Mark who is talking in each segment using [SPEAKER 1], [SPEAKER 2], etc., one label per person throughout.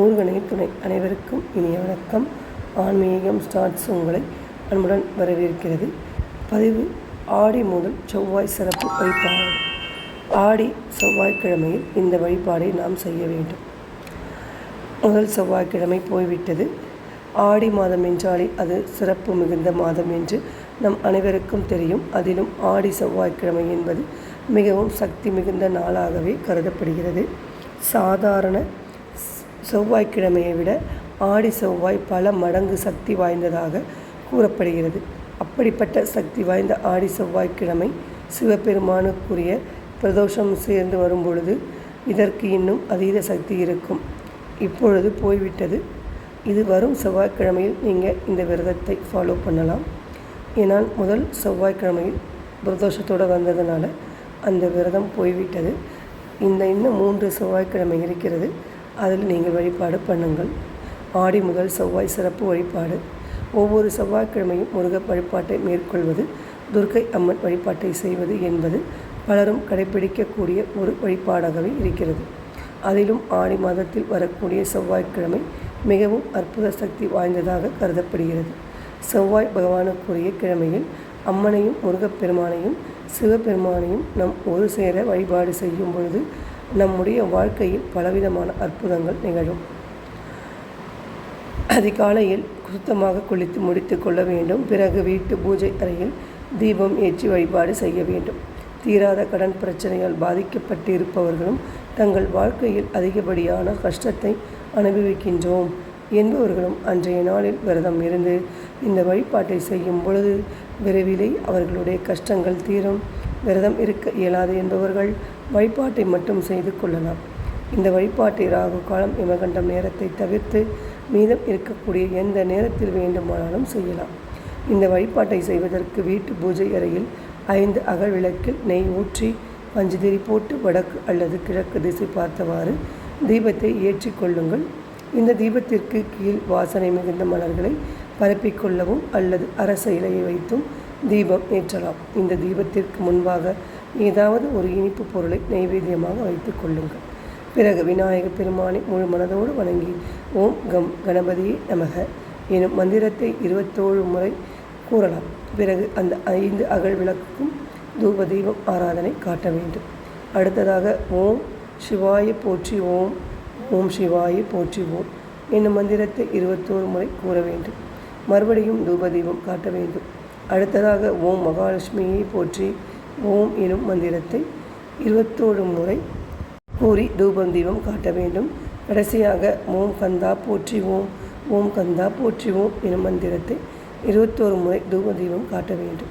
[SPEAKER 1] முருகனை துணை அனைவருக்கும் இனிய வணக்கம். ஆன்மீகம் ஸ்டார்ட்ஸ் உங்களை அன்புடன் வரவேற்கிறது. பதிவு ஆடி முதல் செவ்வாய் சிறப்பு வழிபாடு. ஆடி செவ்வாய்க்கிழமையில் இந்த வழிபாடை நாம் செய்ய வேண்டும். முதல் செவ்வாய்க்கிழமை போய்விட்டது. ஆடி மாதம் என்றாலே அது சிறப்பு மிகுந்த மாதம் என்று நம் அனைவருக்கும் தெரியும். அதிலும் ஆடி செவ்வாய்க்கிழமை என்பது மிகவும் சக்தி மிகுந்த நாளாகவே கருதப்படுகிறது. சாதாரண செவ்வாய்க்கிழமையை விட ஆடி செவ்வாய் பல மடங்கு சக்தி வாய்ந்ததாக கூறப்படுகிறது. அப்படிப்பட்ட சக்தி வாய்ந்த ஆடி செவ்வாய்க்கிழமை சிவபெருமானுக்குரிய பிரதோஷம் சேர்ந்து வரும் பொழுது இதற்கு இன்னும் அதீத சக்தி இருக்கும். இப்பொழுது போய்விட்டது. இது வரும் செவ்வாய்க்கிழமையில் நீங்கள் இந்த விரதத்தை ஃபாலோ பண்ணலாம். ஏன்னால் முதல் செவ்வாய்க்கிழமையில் பிரதோஷத்தோடு வந்ததுனால அந்த விரதம் போய்விட்டது. இந்த இன்னும் மூன்று செவ்வாய்க்கிழமை இருக்கிறது. அதில் நீங்கள் வழிபாடு பண்ணுங்கள். ஆடி முதல் செவ்வாய் சிறப்பு வழிபாடு. ஒவ்வொரு செவ்வாய்க்கிழமையும் முருக வழிபாட்டை மேற்கொள்வது துர்க்கை அம்மன் வழிபாட்டை செய்வது என்பது பலரும் கடைபிடிக்கக்கூடிய ஒரு வழிபாடாகவே இருக்கிறது. அதிலும் ஆடி மாதத்தில் வரக்கூடிய செவ்வாய்க்கிழமை மிகவும் அற்புத சக்தி வாய்ந்ததாக கருதப்படுகிறது. செவ்வாய் பகவானுக்குரிய கிழமையில் அம்மனையும் முருகப்பெருமானையும் சிவபெருமானையும் நம் ஒரு சேர வழிபாடு செய்யும் பொழுது நம்முடைய வாழ்க்கையில் பலவிதமான அற்புதங்கள் நிகழும். அதிகாலையில் சுத்தமாக குளித்து முடித்து கொள்ள வேண்டும். பிறகு வீட்டு பூஜை அறையில் தீபம் ஏற்றி வழிபாடு செய்ய வேண்டும். தீராத கடன் பிரச்சனையால் பாதிக்கப்பட்டு இருப்பவர்களும் தங்கள் வாழ்க்கையில் அதிகப்படியான கஷ்டத்தை அனுபவிக்கின்றோம் என்பவர்களும் அன்றைய நாளில் விரதம் இருந்து இந்த வழிபாட்டை செய்யும் பொழுது விரைவிலே அவர்களுடைய கஷ்டங்கள் தீரும். விரதம் இருக்க இயலாது என்பவர்கள் வழிபாட்டை மட்டும் செய்து கொள்ளலாம். இந்த வழிபாட்டை ராகு காலம் இமகண்டம் நேரத்தை தவிர்த்து மீதம் இருக்கக்கூடிய எந்த நேரத்தில் வேண்டுமானாலும் செய்யலாம். இந்த வழிபாட்டை செய்வதற்கு வீட்டு பூஜை அறையில் ஐந்து அகல் விளக்கில் நெய் ஊற்றி பஞ்சுதிரி போட்டு வடக்கு அல்லது கிழக்கு திசை பார்த்தவாறு தீபத்தை ஏற்றி கொள்ளுங்கள். இந்த தீபத்திற்கு கீழ் வாசனை மிகுந்த மலர்களை பரப்பிக்கொள்ளவும் அல்லது அரச இலையை வைத்தும் தீபம் ஏற்றலாம். இந்த தீபத்திற்கு முன்பாக ஏதாவது ஒரு இனிப்பு பொருளை நைவேத்தியமாக வைத்து கொள்ளுங்கள். பிறகு விநாயக பெருமானை முழு மனதோடு வணங்கி ஓம் கம் கணபதியே நமக எனும் மந்திரத்தை இருபத்தோழு முறை கூறலாம். பிறகு அந்த ஐந்து அகல் விளக்குக்கும் தூப தெய்வம் ஆராதனை காட்ட வேண்டும். அடுத்ததாக ஓம் சிவாய போற்றி ஓம் ஓம் சிவாய போற்றி ஓம் என்னும் மந்திரத்தை இருபத்தோரு முறை கூற வேண்டும். மறுபடியும் தூப தெய்வம் காட்ட வேண்டும். அடுத்ததாக ஓம் மகாலட்சுமியை போற்றி ஓம் எனும் மந்திரத்தை இருபத்தோரு முறை கூறி தூபம் தீபம் காட்ட வேண்டும். கடைசியாக ஓம் கந்தா போற்றி ஓம் ஓம் கந்தா போற்றி ஓம் எனும் மந்திரத்தை இருபத்தோரு முறை தூப தீபம் காட்ட வேண்டும்.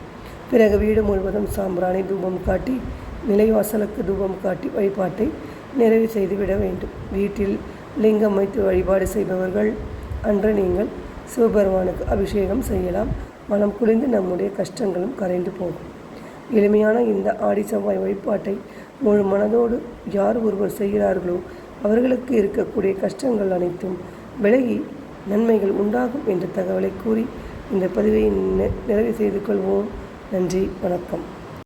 [SPEAKER 1] பிறகு வீடு முழுவதும் சாம்பிராணி தூபம் காட்டி நிலைவாசலுக்கு தூபம் காட்டி வழிபாட்டை நிறைவு செய்துவிட வேண்டும். வீட்டில் லிங்கம் வைத்து வழிபாடு செய்பவர்கள் அன்று நீங்கள் சிவபெருமானுக்கு அபிஷேகம் செய்யலாம். மனம் குளிர்ந்து நம்முடைய கஷ்டங்களும் கரைந்து போகும். எளிமையான இந்த ஆடி செவ்வாய் வழிபாட்டை முழு மனதோடு யார் ஒருவர் செய்கிறார்களோ அவர்களுக்கு இருக்கக்கூடிய கஷ்டங்கள் அனைத்தும் விலகி நன்மைகள் உண்டாகும் என்ற தகவலை கூறி இந்த பதிவை நிறைவு செய்து கொள்வோம். நன்றி வணக்கம்.